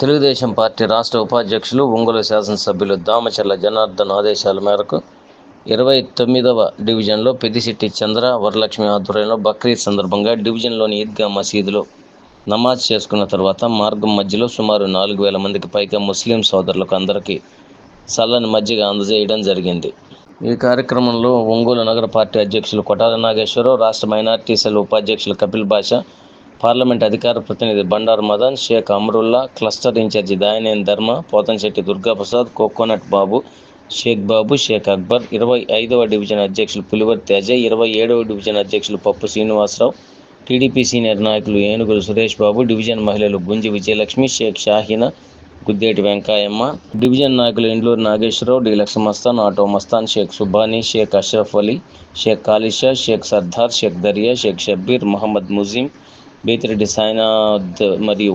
Telugu Desam party రాష్ట్ర ఉపాధ్యక్షులు ఒంగోలు శాసనసభ్యులు దామచర్ల జనార్దన్ ఆదేశాల మేరకు ఇరవై తొమ్మిదవ డివిజన్లో పెద్దిశెట్టి చంద్ర వరలక్ష్మి ఆధ్వర్యంలో బక్రీద్ సందర్భంగా డివిజన్లోని ఈద్గా మసీదులో నమాజ్ చేసుకున్న తర్వాత మార్గం మధ్యలో సుమారు నాలుగు వేల మందికి పైగా ముస్లిం సోదరులకు అందరికీ చల్లని మజ్జిగ అందజేయడం జరిగింది. ఈ కార్యక్రమంలో ఒంగోలు నగర పార్టీ అధ్యక్షులు కొటాల నాగేశ్వరరావు రాష్ట్ర మైనార్టీ సెల్ ఉపాధ్యక్షులు కపిల్ బాషా పార్లమెంట్ అధికార ప్రతినిధి Bandaru Madan Shaik Amarulla cluster in charge Dayaneni Dharma Pothamsetti Durgaprasad coconut Babu Shaik Babu Shaik Akbar ఇరవై ఐదవ డివిజన్ అధ్యక్షులు పులివర్ అజయ్ ఇరవై ఏడవ డివిజన్ అధ్యక్షులు పప్పు శ్రీనివాసరావు టీడీపీ సీనియర్ నాయకులు ఏనుగులు సురేష్ బాబు డివిజన్ మహిళలు గుంజి విజయలక్ష్మి షేక్ షాహీనా గుద్దేటి వెంకాయమ్మ డివిజన్ నాయకులు ఇండ్లూరు నాగేశ్వరరావు డీలక్స్ మస్తాన్ ఆటో మస్తాన్ షేక్ సుబానీ షేక్ అష్రఫ్ అలీ షేక్ కాలిషా షేక్ సర్దార్ షేక్ దరియా షేక్ షబ్బీర్ మహమ్మద్ ముజీం బేతిరెడ్డి సాయినాథ్ మరియు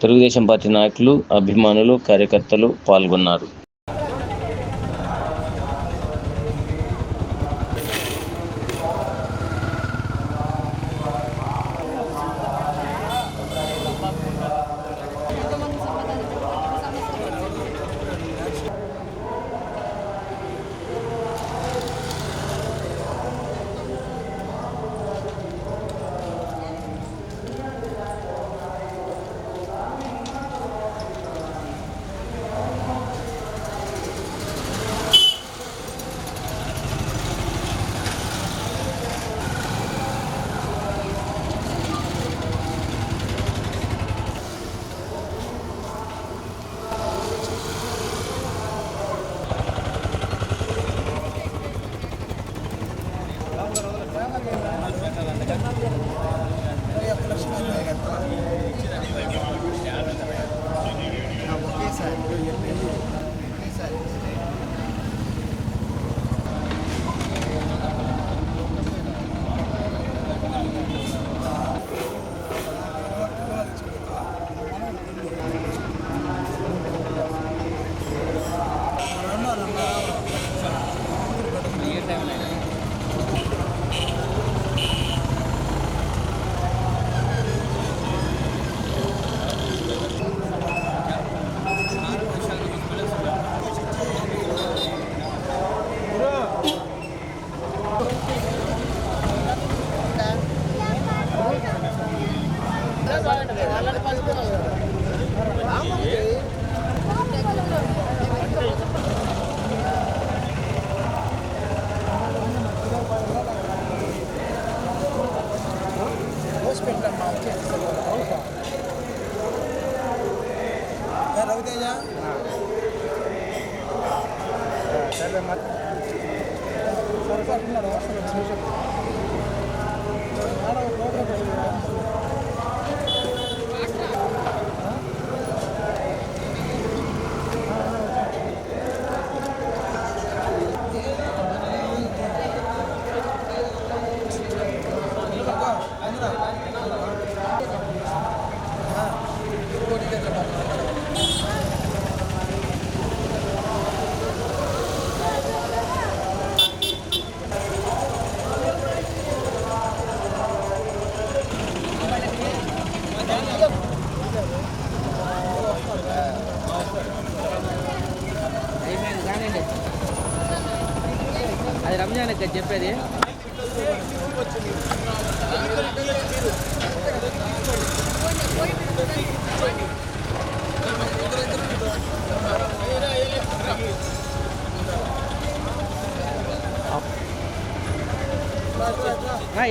తెలుగుదేశం పార్టీ నాయకులు అభిమానులు కార్యకర్తలు పాల్గొన్నారు.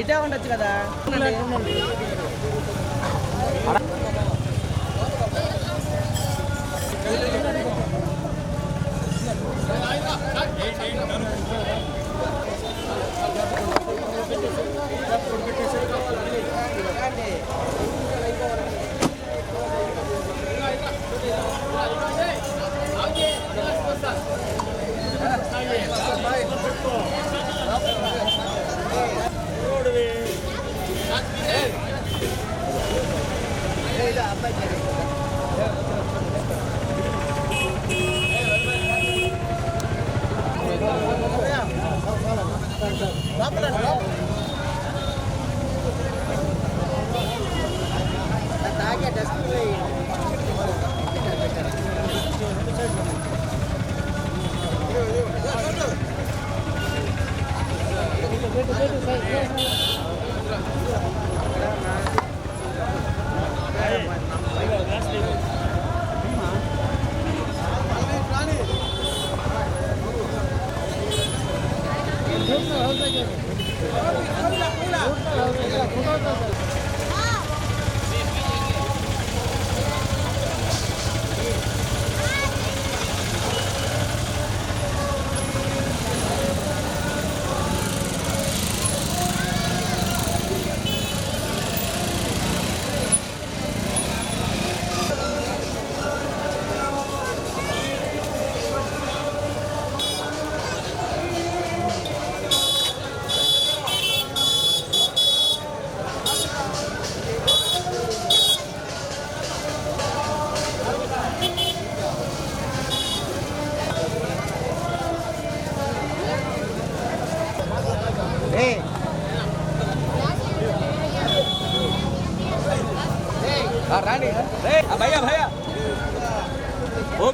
ఇదే ఉండొచ్చు కదా. 可以，可以，可以。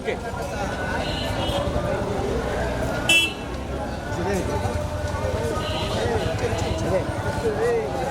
ఓకే Today.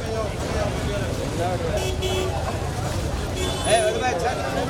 ఏ, తాపిస్తే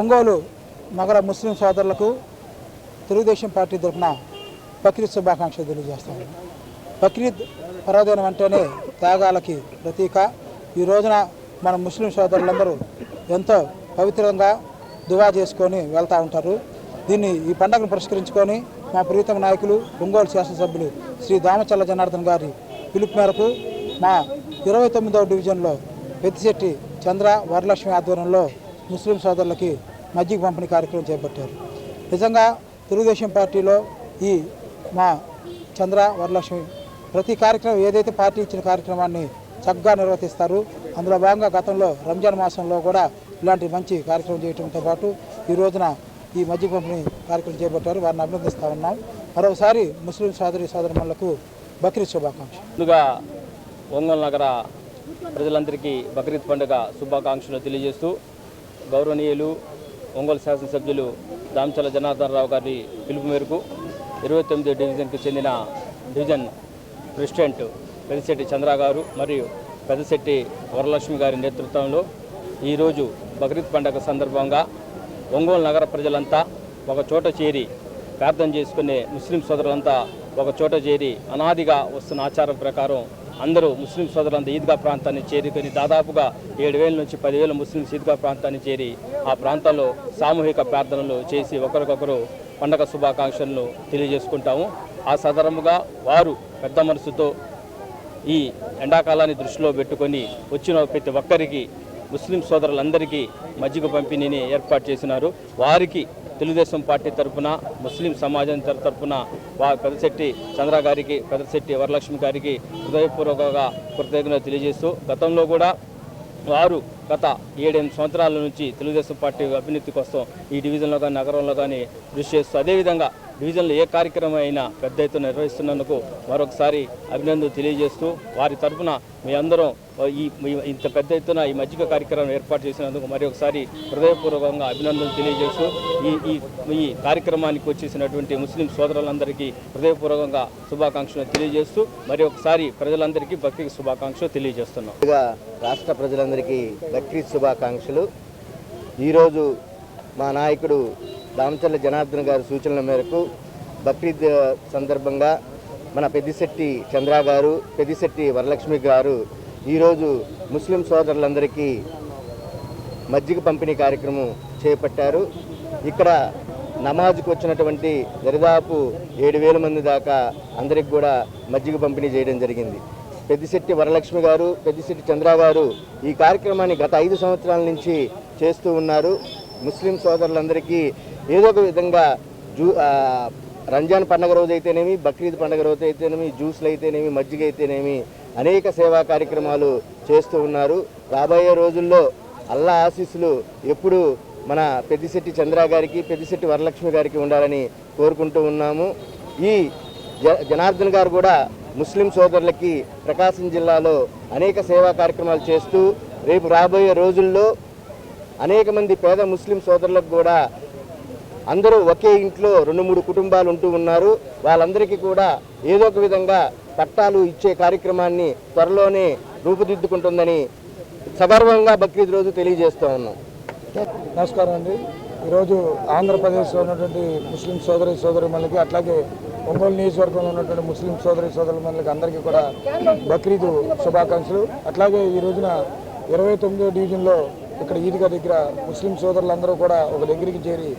ఒంగోలు నగర ముస్లిం సోదరులకు తెలుగుదేశం పార్టీ తరఫున బక్రీద్ శుభాకాంక్షలు తెలియజేస్తాను. బక్రీద్ పర్వదినం అంటేనే త్యాగాలకి ప్రతీక. ఈ రోజున మన ముస్లిం సోదరులందరూ ఎంతో పవిత్రంగా దువా చేసుకొని వెళ్తూ ఉంటారు. దీన్ని ఈ పండుగను పురస్కరించుకొని మా ప్రీతమ నాయకులు ఒంగోలు శాసనసభ్యులు శ్రీ దామచల్ల జనార్దన్ గారి పిలుపు మేరకు మా ఇరవై తొమ్మిదవ డివిజన్లో పెద్దిశెట్టి చంద్ర వరలక్ష్మి ఆధ్వర్యంలో ముస్లిం సోదరులకి మజ్జిగ పంపిణీ కార్యక్రమం చేపట్టారు. నిజంగా తెలుగుదేశం పార్టీలో ఈ మా చంద్ర వరలక్ష్మి ప్రతి కార్యక్రమం ఏదైతే పార్టీ ఇచ్చిన కార్యక్రమాన్ని చక్కగా నిర్వర్తిస్తారు అందులో భాగంగా గతంలో రంజాన్ మాసంలో కూడా ఇలాంటి మంచి కార్యక్రమం చేయడంతో పాటు ఈ రోజున ఈ మజ్జిగ పంపిణీ కార్యక్రమం చేపట్టారు. వారిని అభినందిస్తూ ఉన్నాం. మరోసారి ముస్లిం సోదరి సోదరులకు బక్రీద్ శుభాకాంక్షలు. ముందుగా ఒంగోలు నగర ప్రజలందరికీ బక్రీద్ పండుగ శుభాకాంక్షలు తెలియజేస్తూ గౌరవనీయులు ఒంగోలు శాసనసభ్యులు దామచల జనార్దన్ రావు గారి పిలుపు మేరకు ఇరవై తొమ్మిది డివిజన్కి చెందిన డివిజన్ ప్రెసిడెంట్ పెద్దిశెట్టి చంద్ర గారు మరియు పెద్దశెట్టి వరలక్ష్మి గారి నేతృత్వంలో ఈరోజు బక్రీద్ పండుగ సందర్భంగా ఒంగోలు నగర ప్రజలంతా ఒక చోట చేరి ప్రార్థన చేసుకునే ముస్లిం సోదరులంతా ఒక చోట చేరి అనాదిగా వస్తున్న ఆచారం ప్రకారం అందరూ ముస్లిం సోదరులంతా ఈద్గా ప్రాంతాన్ని చేరుకొని దాదాపుగా ఏడు వేల నుంచి పదివేల ముస్లింస్ ఈద్గా ప్రాంతాన్ని చేరి ఆ ప్రాంతాల్లో సామూహిక ప్రార్థనలు చేసి ఒకరికొకరు పండగ శుభాకాంక్షలను తెలియజేసుకుంటాము. ఆ సదరముగా వారు పెద్ద మనసుతో ఈ ఎండాకాలాన్ని దృష్టిలో పెట్టుకొని వచ్చిన ప్రతి ఒక్కరికి ముస్లిం సోదరులందరికీ మజ్జిగ పంపిణీని ఏర్పాటు చేసినారు. వారికి తెలుగుదేశం పార్టీ తరఫున ముస్లిం సమాజం తర- తరఫున వా పెదశెట్టి చంద్ర గారికి పెదశెట్టి వరలక్ష్మి గారికి హృదయపూర్వకంగా కృతజ్ఞత తెలియజేస్తూ గతంలో కూడా వారు గత ఏడెనిమిది సంవత్సరాల నుంచి తెలుగుదేశం పార్టీ అభివృద్ధి కోసం ఈ డివిజన్లో కానీ నగరంలో కానీ కృషి చేస్తూ అదేవిధంగా డివిజన్లో ఏ కార్యక్రమం అయినా పెద్ద ఎత్తున నిర్వహిస్తున్నందుకు మరొకసారి అభినందనలు తెలియజేస్తూ వారి తరఫున మీ అందరం ఈ ఇంత పెద్ద ఎత్తున ఈ మజ్జిగ కార్యక్రమం ఏర్పాటు చేసినందుకు మరి ఒకసారి హృదయపూర్వకంగా అభినందనలు తెలియజేస్తూ ఈ ఈ ఈ కార్యక్రమానికి వచ్చేసినటువంటి ముస్లిం సోదరులందరికీ హృదయపూర్వకంగా శుభాకాంక్షలు తెలియజేస్తూ మరి ఒకసారి ప్రజలందరికీ భక్తి శుభాకాంక్షలు తెలియజేస్తున్నాం. రాష్ట్ర ప్రజలందరికీ బక్రీద్ శుభాకాంక్షలు. ఈరోజు మా నాయకుడు దామచర్ల జనార్దన్ గారి సూచనల మేరకు బక్రీద్ సందర్భంగా మన పెద్దిశెట్టి చంద్ర గారు పెద్దిశెట్టి వరలక్ష్మి గారు ఈరోజు ముస్లిం సోదరులందరికీ మజ్జిగ పంపిణీ కార్యక్రమం చేపట్టారు. ఇక్కడ నమాజ్కి వచ్చినటువంటి దరిదాపు ఏడు వేల మంది దాకా అందరికి కూడా మజ్జిగ పంపిణీ చేయడం జరిగింది. పెద్దిశెట్టి వరలక్ష్మి గారు పెద్దిశెట్టి చంద్ర గారు ఈ కార్యక్రమాన్ని గత ఐదు సంవత్సరాల నుంచి చేస్తూ ఉన్నారు. ముస్లిం సోదరులందరికీ ఏదో ఒక విధంగా జూ రంజాన్ పండగ రోజు అయితేనేమి బక్రీద్ పండగ రోజు అయితేనేమి జ్యూస్లు అయితేనేమి మజ్జిగ అయితేనేమి అనేక సేవా కార్యక్రమాలు చేస్తూ ఉన్నారు. రాబోయే రోజుల్లో అల్లా ఆశీస్సులు ఎప్పుడు మన పెద్దిశెట్టి చంద్ర గారికి పెద్దిశెట్టి వరలక్ష్మి గారికి ఉండాలని కోరుకుంటూ ఉన్నాము. ఈ జ జనార్దన్ గారు కూడా ముస్లిం సోదరులకి ప్రకాశం జిల్లాలో అనేక సేవా కార్యక్రమాలు చేస్తూ రేపు రాబోయే రోజుల్లో అనేక మంది పేద ముస్లిం సోదరులకు కూడా అందరూ ఒకే ఇంట్లో రెండు మూడు కుటుంబాలు ఉంటూ ఉన్నారు. వాళ్ళందరికీ కూడా ఏదో ఒక విధంగా పట్టాలు ఇచ్చే కార్యక్రమాన్ని త్వరలోనే రూపుదిద్దుకుంటుందని సగర్వంగా బక్రీద్ రోజు తెలియజేస్తూ ఉన్నాం. నమస్కారం అండి. ఈరోజు ఆంధ్రప్రదేశ్లో ఉన్నటువంటి ముస్లిం సోదరి సోదరిమణులకి అట్లాగే ఒంగోలు నియోజకవర్గంలో ఉన్నటువంటి ముస్లిం సోదరి సోదరిమణులకి అందరికీ కూడా బక్రీదు శుభాకాంక్షలు. అట్లాగే ఈ రోజున ఇరవై తొమ్మిదో డివిజన్లో ఇక్కడ ఈద్గా దగ్గర ముస్లిం సోదరులందరూ కూడా ఒక దగ్గరికి చేరి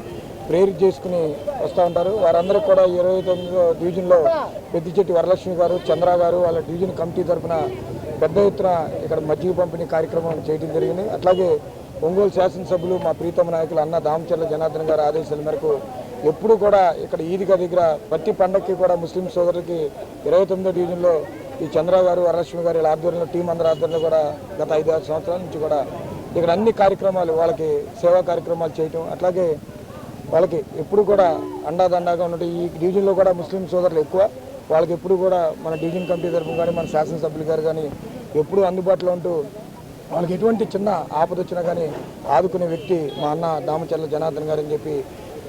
ప్రేరు చేసుకుని వస్తూ ఉంటారు. వారందరికీ కూడా ఇరవై తొమ్మిదో డివిజన్లో పెద్దిచెట్టి వరలక్ష్మి గారు చంద్ర గారు వాళ్ళ డివిజన్ కమిటీ తరఫున పెద్ద ఎత్తున ఇక్కడ మజ్జిగ పంపిణీ కార్యక్రమం చేయడం జరిగింది. అట్లాగే ఒంగోలు శాసనసభ్యులు మా ప్రీతమ నాయకులు అన్న దామచర్ల జనార్దన్ గారి ఆదేశాల మేరకు ఎప్పుడు కూడా ఇక్కడ ఈద్గా దగ్గర ప్రతి పండక్కి కూడా ముస్లిం సోదరులకి ఇరవై తొమ్మిదో డివిజన్లో ఈ చంద్ర గారు వరలక్ష్మి గారు వీళ్ళ ఆధ్వర్యంలో టీం అందరి ఆధ్వర్యంలో కూడా గత ఐదు ఆరు సంవత్సరాల నుంచి కూడా ఇక్కడ అన్ని కార్యక్రమాలు వాళ్ళకి సేవా కార్యక్రమాలు చేయటం అట్లాగే వాళ్ళకి ఎప్పుడు కూడా అండాదండాగా ఉన్నట్టు ఈ డివిజన్లో కూడా ముస్లిం సోదరులు ఎక్కువ. వాళ్ళకి ఎప్పుడు కూడా మన డివిజన్ కమిటీ తరఫున కానీ మన శాసనసభ్యులు గారు కానీ ఎప్పుడు అందుబాటులో ఉంటూ వాళ్ళకి ఎటువంటి చిన్న ఆపద వచ్చినా కానీ ఆదుకునే వ్యక్తి మా అన్న దామచర్ల జనార్దన్ గారు అని చెప్పి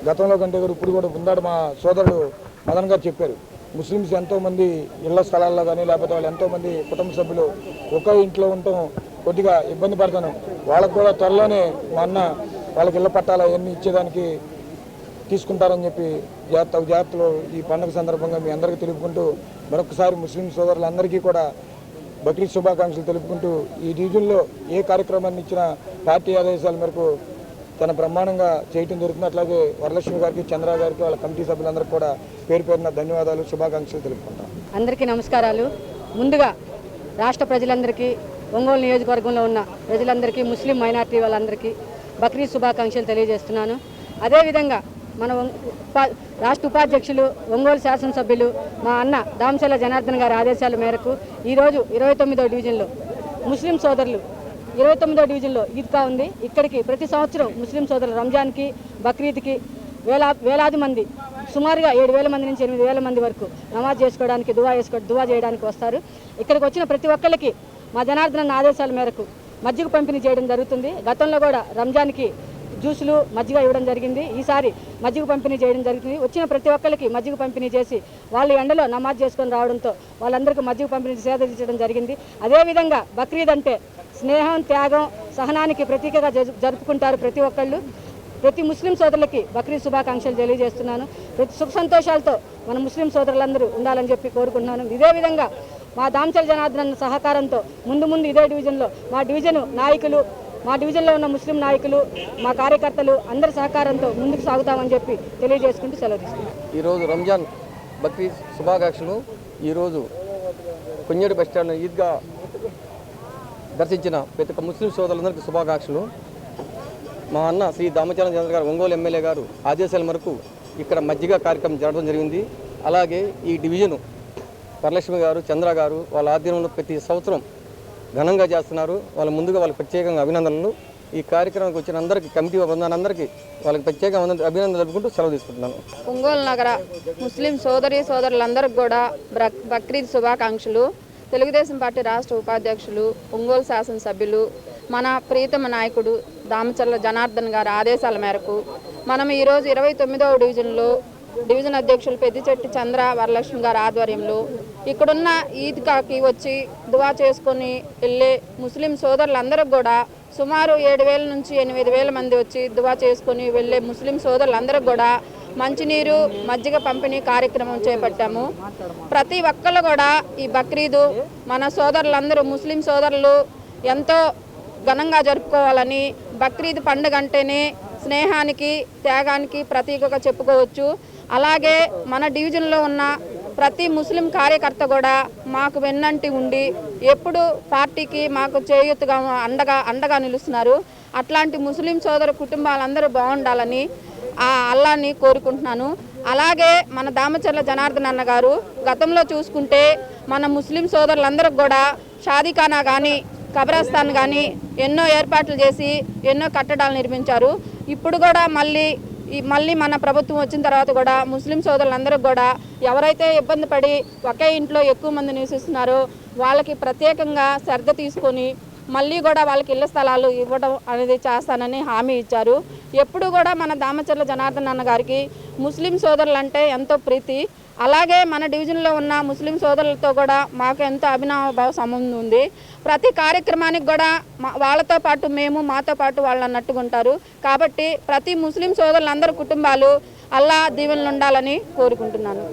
గతంలో కంటే కూడా ఇప్పుడు కూడా ఉందాడు మా సోదరుడు మదన్ గారు చెప్పారు. ముస్లిమ్స్ ఎంతోమంది ఇళ్ళ స్థలాల్లో కానీ లేకపోతే వాళ్ళు ఎంతోమంది కుటుంబ సభ్యులు ఒకే ఇంట్లో ఉండటం కొద్దిగా ఇబ్బంది పడతాను. వాళ్ళకు కూడా త్వరలోనే మా అన్న వాళ్ళకి ఇళ్ళ పట్టాలు అవన్నీ ఇచ్చేదానికి తీసుకుంటారని చెప్పి జాగ్రత్త జాగ్రత్తలు ఈ పండుగ సందర్భంగా మీ అందరికీ తెలుపుకుంటూ మరొకసారి ముస్లిం సోదరులందరికీ కూడా బక్రీద్ శుభాకాంక్షలు తెలుపుకుంటూ ఈ రీజన్లో ఏ కార్యక్రమాన్ని ఇచ్చినా పార్టీ ఆదేశాల మేరకు తన బ్రహ్మాండంగా చేయటం జరుగుతుంది. అట్లాగే వరలక్ష్మి గారికి చంద్ర గారికి వాళ్ళ కమిటీ సభ్యులందరికీ కూడా పేరు పేరున ధన్యవాదాలు శుభాకాంక్షలు తెలుపుకుంటాం. అందరికీ నమస్కారాలు. ముందుగా రాష్ట్ర ప్రజలందరికీ ఒంగోలు నియోజకవర్గంలో ఉన్న ప్రజలందరికీ ముస్లిం మైనార్టీ వాళ్ళందరికీ బక్రీద్ శుభాకాంక్షలు తెలియజేస్తున్నాను. అదేవిధంగా మన ఉపా- రాష్ట్ర ఉపాధ్యక్షులు ఒంగోలు శాసనసభ్యులు మా అన్న దామచల్ల జనార్దన్ గారి ఆదేశాల మేరకు ఈరోజు ఇరవై తొమ్మిదో డివిజన్లో ముస్లిం సోదరులు ఇరవై తొమ్మిదో డివిజన్లో ఈద్గా ఉంది. ఇక్కడికి ప్రతి సంవత్సరం ముస్లిం సోదరులు రంజాన్కి బక్రీద్కి వేలా వేలాది మంది సుమారుగా ఏడు వేల మంది నుంచి ఎనిమిది వేల మంది వరకు నమాజ్ చేసుకోవడానికి దువా చేసుకో దువా చేయడానికి వస్తారు. ఇక్కడికి వచ్చిన ప్రతి ఒక్కరికి మా జనార్దన ఆదేశాల మేరకు మజ్జిగ పంపిణీ చేయడం జరుగుతుంది. గతంలో కూడా రంజాన్కి జ్యూసులు మజ్జిగ ఇవ్వడం జరిగింది. ఈసారి మజ్జిగ పంపిణీ చేయడం జరుగుతుంది. వచ్చిన ప్రతి ఒక్కరికి మజ్జిగ పంపిణీ చేసి వాళ్ళు ఎండలో నమాజ్ చేసుకొని రావడంతో వాళ్ళందరికీ మజ్జిగ పంపిణీ సేదరించడం జరిగింది. అదేవిధంగా బక్రీద్ అంటే స్నేహం త్యాగం సహనానికి ప్రతీకగా జరుపుకుంటారు ప్రతి ఒక్కళ్ళు. ప్రతి ముస్లిం సోదరులకి బక్రీద్ శుభాకాంక్షలు తెలియజేస్తున్నాను. ప్రతి సుఖ సంతోషాలతో మన ముస్లిం సోదరులందరూ ఉండాలని చెప్పి కోరుకుంటున్నాను. ఇదే విధంగా మా దాంచల్ జనార్దన్ సహకారంతో ముందు ముందు ఇదే డివిజన్లో మా డివిజన్ నాయకులు మా డివిజన్లో ఉన్న ముస్లిం నాయకులు మా కార్యకర్తలు అందరి సహకారంతో ముందుకు సాగుతామని చెప్పి తెలియజేసుకుంటూ సెలవు తీసుకున్నాం ఈరోజు రంజాన్ బక్రీద్ శుభాకాంక్షలు. ఈరోజు కొంజేడు బస్ స్టాండ్ ఈద్గా దర్శించిన ప్రతి ఒక్క ముస్లిం సోదరులందరికీ శుభాకాంక్షలు. మా అన్న శ్రీ దామచరణ చంద్ర గారు ఒంగోలు ఎమ్మెల్యే గారు ఆదేశాల మేరకు ఇక్కడ మజ్జిగ కార్యక్రమం జరగడం జరిగింది. అలాగే ఈ డివిజను వరలక్ష్మి గారు చంద్ర గారు వాళ్ళ ఆధ్వర్యంలో ప్రతి సంవత్సరం ఘనంగా చేస్తున్నారు. వాళ్ళ ముందుగా వాళ్ళకి ప్రత్యేకంగా అభినందనలు. ఈ కార్యక్రమానికి వచ్చిన అందరికీ కమిటీ బృందానందరికీ వాళ్ళకి ప్రత్యేకంగా అభినందనలు తెలుపుకుంటూ సెలవు తీసుకుంటున్నాను. ఒంగోలు నగర ముస్లిం సోదరి సోదరులందరికీ కూడా బ్రక్- బక్రీద్ శుభాకాంక్షలు. తెలుగుదేశం పార్టీ రాష్ట్ర ఉపాధ్యక్షులు ఒంగోలు శాసనసభ్యులు మన ప్రీతమ నాయకుడు దామచర్ల జనార్దన్ గారి ఆదేశాల మేరకు మనం ఈరోజు ఇరవై తొమ్మిదవ డివిజన్లో డివిజన్ అధ్యక్షులు పెద్దిచెట్టి చంద్ర వరలక్ష్మి గారి ఆధ్వర్యంలో ఇక్కడున్న ఈద్గాకి వచ్చి దువా చేసుకొని వెళ్ళే ముస్లిం సోదరులందరూ కూడా సుమారు ఏడు వేల నుంచి ఎనిమిది వేల మంది వచ్చి దువా చేసుకొని వెళ్ళే ముస్లిం సోదరులందరూ కూడా మంచినీరు మజ్జిగ పంపిణీ కార్యక్రమం చేపట్టాము. ప్రతి ఒక్కళ్ళు కూడా ఈ బక్రీదు మన సోదరులందరూ ముస్లిం సోదరులు ఎంతో ఘనంగా జరుపుకోవాలని బక్రీద్ పండుగ అంటేనే స్నేహానికి త్యాగానికి ప్రతీకగా చెప్పుకోవచ్చు. అలాగే మన డివిజన్లో ఉన్న ప్రతి ముస్లిం కార్యకర్త కూడా మాకు వెన్నంటి ఉండి ఎప్పుడు పార్టీకి మాకు చేయూతగా అండగా అండగా నిలుస్తున్నారు. అట్లాంటి ముస్లిం సోదర కుటుంబాలందరూ బాగుండాలని ఆ అల్లాని కోరుకుంటున్నాను. అలాగే మన దామచర్ల జనార్దన్ అన్న గారు గతంలో చూసుకుంటే మన ముస్లిం సోదరులందరికి కూడా షాదీఖానా కానీ కబరస్థాన్ కానీ ఎన్నో ఏర్పాట్లు చేసి ఎన్నో కట్టడాలు నిర్మించారు. ఇప్పుడు కూడా మళ్ళీ ఈ మళ్ళీ మన ప్రభుత్వం వచ్చిన తర్వాత కూడా ముస్లిం సోదరులందరికీ కూడా ఎవరైతే ఇబ్బంది పడి ఒకే ఇంట్లో ఎక్కువ మంది నివసిస్తున్నారో వాళ్ళకి ప్రత్యేకంగా శ్రద్ధ తీసుకొని మళ్ళీ కూడా వాళ్ళకి ఇళ్ళ స్థలాలు ఇవ్వడం అనేది చేస్తానని హామీ ఇచ్చారు. ఎప్పుడు కూడా మన దామచర్ల జనార్దన్ అన్న గారికి ముస్లిం సోదరులు అంటే ఎంతో ప్రీతి. అలాగే మన డివిజన్లో ఉన్న ముస్లిం సోదరులతో కూడా మాకు ఎంతో అభినవ సంబంధం ఉంది. ప్రతి కార్యక్రమానికి కూడా మా వాళ్ళతో పాటు మేము మాతో పాటు వాళ్ళు అన్నట్టుగా ఉంటారు. కాబట్టి ప్రతి ముస్లిం సోదరులందరి కుటుంబాలు అల్లా దీవెనలు ఉండాలని కోరుకుంటున్నాను.